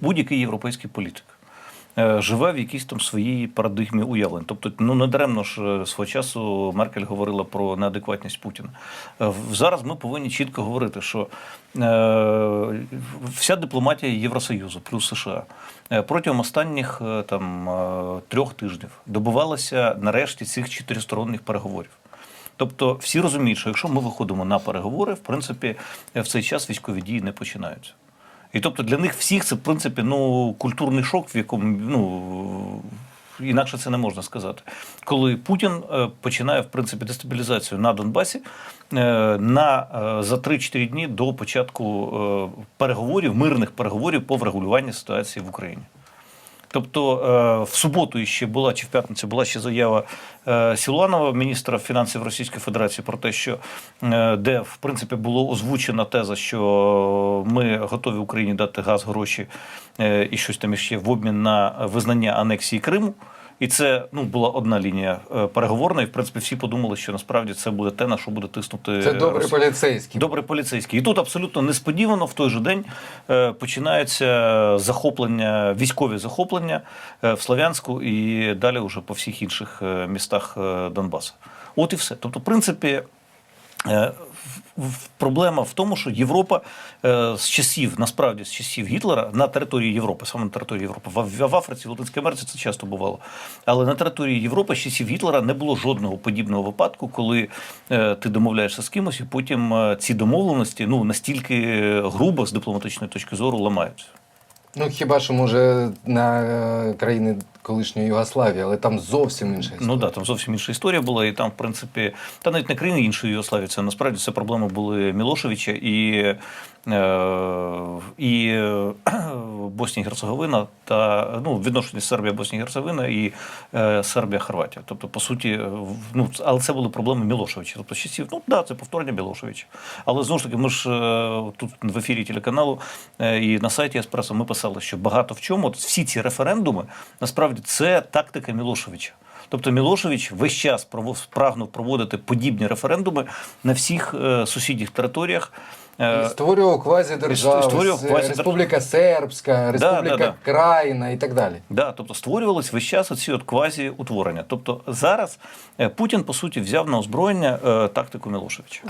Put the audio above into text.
будь-який європейський політик. е, Живе в якійсь там своїй парадигмі уявлень. Тобто, ну не даремно ж е, свого часу Меркель говорила про неадекватність Путіна. Е, Зараз ми повинні чітко говорити, що вся дипломатія Євросоюзу плюс США протягом останніх там трьох тижнів добивалася нарешті цих чотиристоронніх переговорів. Тобто всі розуміють, що якщо ми виходимо на переговори, в принципі, в цей час військові дії не починаються. І тобто для них всіх це, в принципі, ну, культурний шок, в якому ну, інакше це не можна сказати. Коли Путін е, починає, в принципі, дестабілізацію на Донбасі е, на, е, за 3-4 дні до початку переговорів, мирних переговорів по врегулюванню ситуації в Україні. Тобто е, в суботу ще була чи в п'ятницю була ще заява е, Сілуанова, міністра фінансів Російської Федерації, про те, що е, де в принципі було озвучена теза, що ми готові Україні дати газ, гроші і щось там іще в обмін на визнання анексії Криму. І це ну була одна лінія е, переговорна, і в принципі всі подумали, що насправді це буде те, на що буде тиснути Це добрий Росія. поліцейський. Добре поліцейський. І тут абсолютно несподівано в той же день е, починається захоплення, військові захоплення е, в Слов'янську і далі вже по всіх інших е, містах е, Донбасу. От і все. Тобто, в принципі. Е, Проблема в тому, що Європа е, з часів, насправді з часів Гітлера на території Європи, саме на території Європи, в, Африці, в Латинській Америці це часто бувало. Але на території Європи з часів Гітлера не було жодного подібного випадку, коли е, ти домовляєшся з кимось, і потім ці домовленості ну настільки грубо з дипломатичної точки зору ламаються. Ну хіба що може на країни колишньої Югославії, але там зовсім інша історія. Ну да, там зовсім інша історія була, і там, в принципі, та навіть не країни іншої Югославії, це насправді це проблеми були Мілошевича і, е, і е, Боснія Герцеговина та ну, відношення Сербія, Боснія Герцеговина і е, Сербія, Хорватія. Тобто, по суті, ну, але це були проблеми Мілошевича. Тобто, часів, ну да, це повторення Мілошевича. Але знову ж таки, ми ж тут в ефірі телеканалу і на сайті Еспресо ми писали, що багато в чому от всі ці референдуми насправді це тактика Мілошевича. Тобто Мілошевич весь час прагнув проводити подібні референдуми на всіх е, сусідніх територіях. Е, І Створював квазідержави, Створював квазідерж- Республіка Сербська, Республіка да, да. Країна і так далі. Да, тобто створювались весь час оці от квазі утворення. Тобто зараз е, Путін по суті взяв на озброєння е, тактику Мілошевича.